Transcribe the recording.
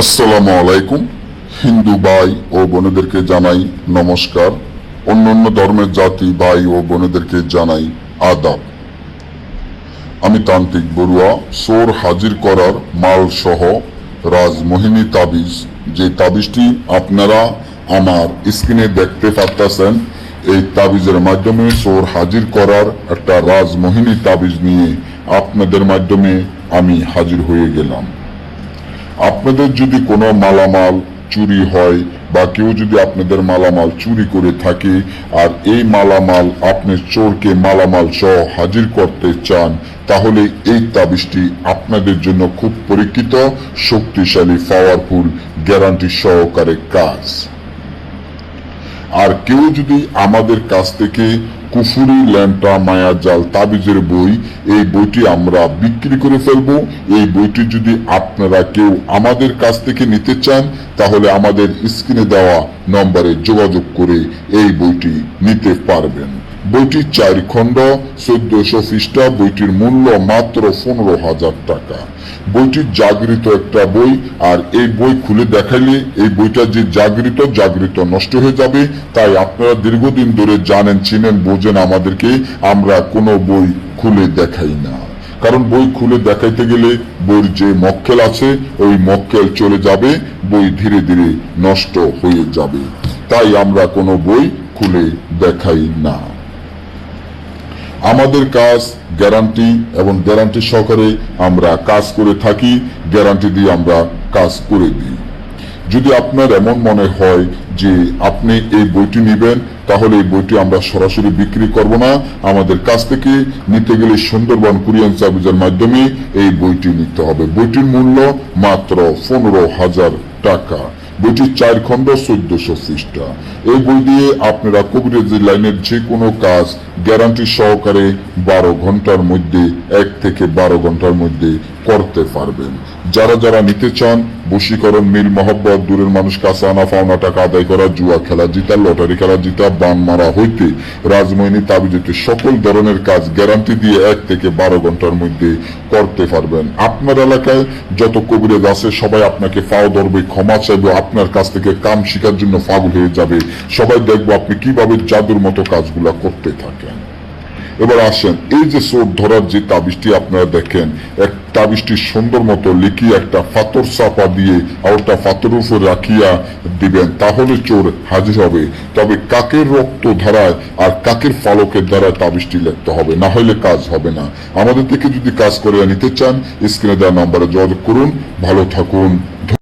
আসসালামু আলাইকুম। হিন্দু ভাই ও বোনেদেরকে জানাই নমস্কার। অন্যান্য ধর্মের জাতি, ভাই ও বোনেদেরকে জানাই আদাব। আমি তান্ত্রিক বড়ুয়া, সোর হাজির করার মাল সহ রাজমোহিনী তাবিজ। যে তাবিজটি আপনারা আমার স্ক্রিনে দেখতে পারতেছেন, এই তাবিজের মাধ্যমে সোর হাজির করার একটা রাজমোহিনী তাবিজ নিয়ে আপনাদের মাধ্যমে আমি হাজির হয়ে গেলাম। আপনাদের যদি কোনো মালামাল চুরি হয় বা কেউ যদি আপনাদের মালামাল চুরি করে থাকে, আর এই মালামাল আপনি চোরকে মালামাল সহ হাজির করতে চান, তাহলে এই তাবিজটি আপনাদের জন্য খুব পরীক্ষিত, শক্তিশালী পাওয়ারফুল গ্যারান্টি সহকারে কাজ। আর কেউ যদি আমাদের কাছ থেকে কুফুরি ল্যাম্পা মায়া জাল, তাবিজের বই, এই বইটি আমরা বিক্রি করে ফেলব। এই বইটি যদি আপনারা কেউ আমাদের কাছ থেকে নিতে চান, তাহলে আমাদের স্ক্রিনে দেওয়া নম্বরে যোগাযোগ করে এই বইটি নিতে পারবেন। বইটি চার খণ্ড, চোদ্দশো খ্রিস্টা বইটির মূল্য মাত্র পনেরো হাজার টাকা। বইটি জাগৃত একটা বই, আর এই বই খুলে দেখাইলে এই বইটা যে জাগৃত জাগৃত নষ্ট হয়ে যাবে, তাই আপনারা দীর্ঘদিন ধরে জানেন, চিনেন, বোঝেন আমাদেরকে, আমরা কোনো বই খুলে দেখাই না। কারণ বই খুলে দেখাইতে গেলে বইয়ের যে মক্কেল আছে, ওই মক্কেল চলে যাবে, বই ধীরে ধীরে নষ্ট হয়ে যাবে। তাই আমরা কোনো বই খুলে দেখাই না। আমাদের কাজ গ্যারান্টি এবং গ্যারান্টি সহকারে আমরা কাজ করে থাকি গ্যারান্টি দিয়ে আমরা কাজ করে দিই। যদি আপনার এমন মনে হয় যে আপনি এই বইটি নেবেন, তাহলে এই বইটি আমরা সরাসরি বিক্রি করব না। আমাদের কাছ থেকে নিতে গেলে সুন্দরবন কুরিয়ান সার্ভিসের মাধ্যমে এই বইটি নিতে হবে। বইটির মূল্য মাত্র পনেরো হাজার টাকা। বইটির চার খণ্ড চোদ্দশো পৃষ্ঠা। এই বই দিয়ে আপনারা কবিরাজি লাইনের যে কোনো কাজ গ্যারান্টি সহকারে বারো ঘণ্টার মধ্যে, এক থেকে বারো ঘণ্টার মধ্যে করতে পারবেন। যারা যারা নিতে চান বশীকরণ মিল মহব্বত, দূরের মানুষ কাছে আনা পাওনা টাকা আদায় করা, জুয়া খেলা জিতা, লটারি খেলা জিতা, বান মারা হইতে রাজমহিনী তাবিজেতে সকল ধরনের কাজ গ্যারান্টি দিয়ে এক থেকে বারো ঘণ্টার মধ্যে করতে পারবেন। আপনার এলাকায় যত কবিরাজ আছে, সবাই আপনাকে ফাও ধরবে, ক্ষমা চাইবে, আপনার কাছ থেকে কাম শিকার জন্য পাগল হয়ে যাবে। সবাই দেখব আপনি কীভাবে জাদুর মতো কাজগুলা করতে থাকেন। এবার আসেন, এই যে চোর ধরার যে তাবিজটি আপনারা দেখেন, এক তাবিজটি সুন্দর মতো লিখিয়ে একটা ফাতর চাপা দিয়ে আর ওটা ফাতরের উপর রাখিয়া দিবেন, তাহলে চোর হাজির হবে। তবে কাকের রক্ত ধারায় আর কাকের ফালকের দ্বারা তাবিজটি লিখতে হবে, না হলে কাজ হবে না। আমাদের থেকে যদি কাজ করে নিতে চান, স্ক্রিনে দেওয়া নাম্বারে যোগাযোগ করুন। ভালো থাকুন।